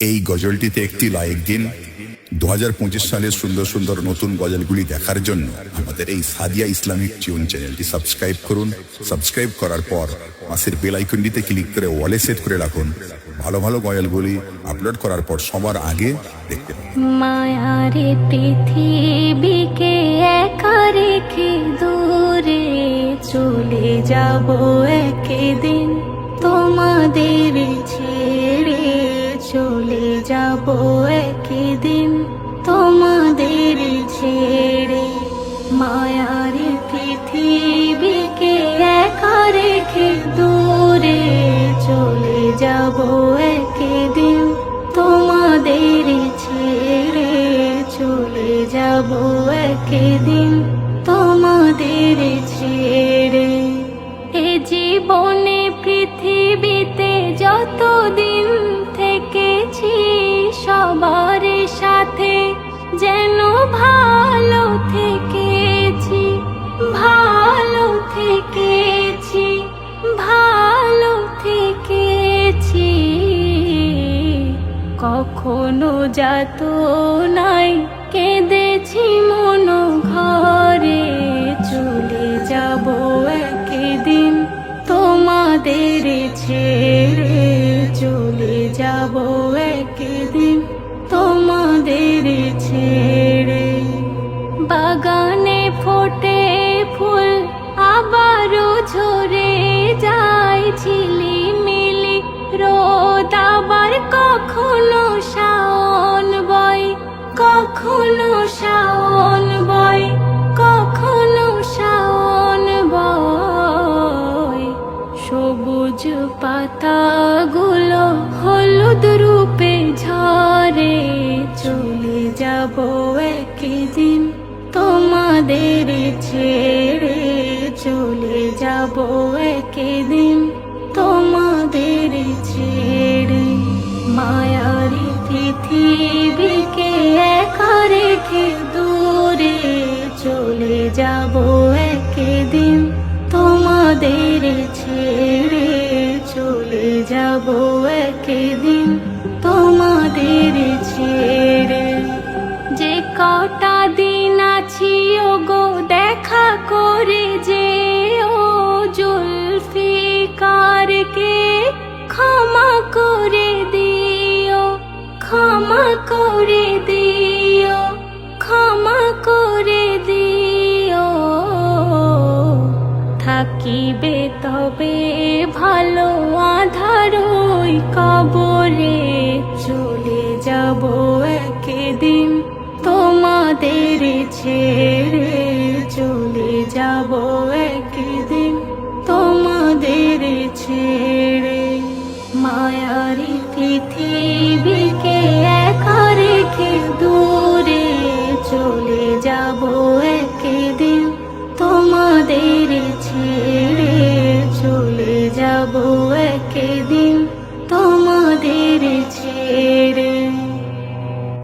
এই গজলটিতে একটি লাইক দিন। দু পঁচিশ সালের সুন্দর সুন্দর নতুন গজলগুলি দেখার জন্য আমাদের এই সাদিয়া ইসলামিক টিউন চ্যানেলটি সাবস্ক্রাইব করুন। সাবস্ক্রাইব করার পর মাসের বেল আইকনটিতে ক্লিক করে ওয়ালে সেট করে রাখুন। ভালো ভালো গজলগুলি আপলোড করার পর সবার আগে দেখতে দূরে চলে যাব একদিন। তোমাদের যাব একদিন তোমাদের ছেড়ে। মায়ারে পৃথিবীকে একা রেখে দূরে চলে যাব একদিন তোমাদের ছেড়ে। চলে যাব একদিন তোমাদের ছেড়ে। এ জীবনে পৃথিবীতে যতদিন কখনো যাত নাই কেঁদেছি মন ঘরে। চলে যাব একদিন তোমাদের ছেড়ে। চলে যাব একদিন পাতাগুলো হলুদ রূপে ঝরে। চলে যাব একদিন তোমাদের ছেড়ে। চলে যাব একদিন যাব একদিন তোমাদের ছেড়ে। যে কটা দিন আছি ও গো দেখা করে যে ও জুলফিকারকে ক্ষমা করে দিও, ক্ষমা করে দিও, ক্ষমা করে দিও। থাকিবে তবে মায়ার পৃথিবীকে একা রেখে দূরে চলে যাব একদিন। তোমাদের ছেড়ে চলে যাব একদিন।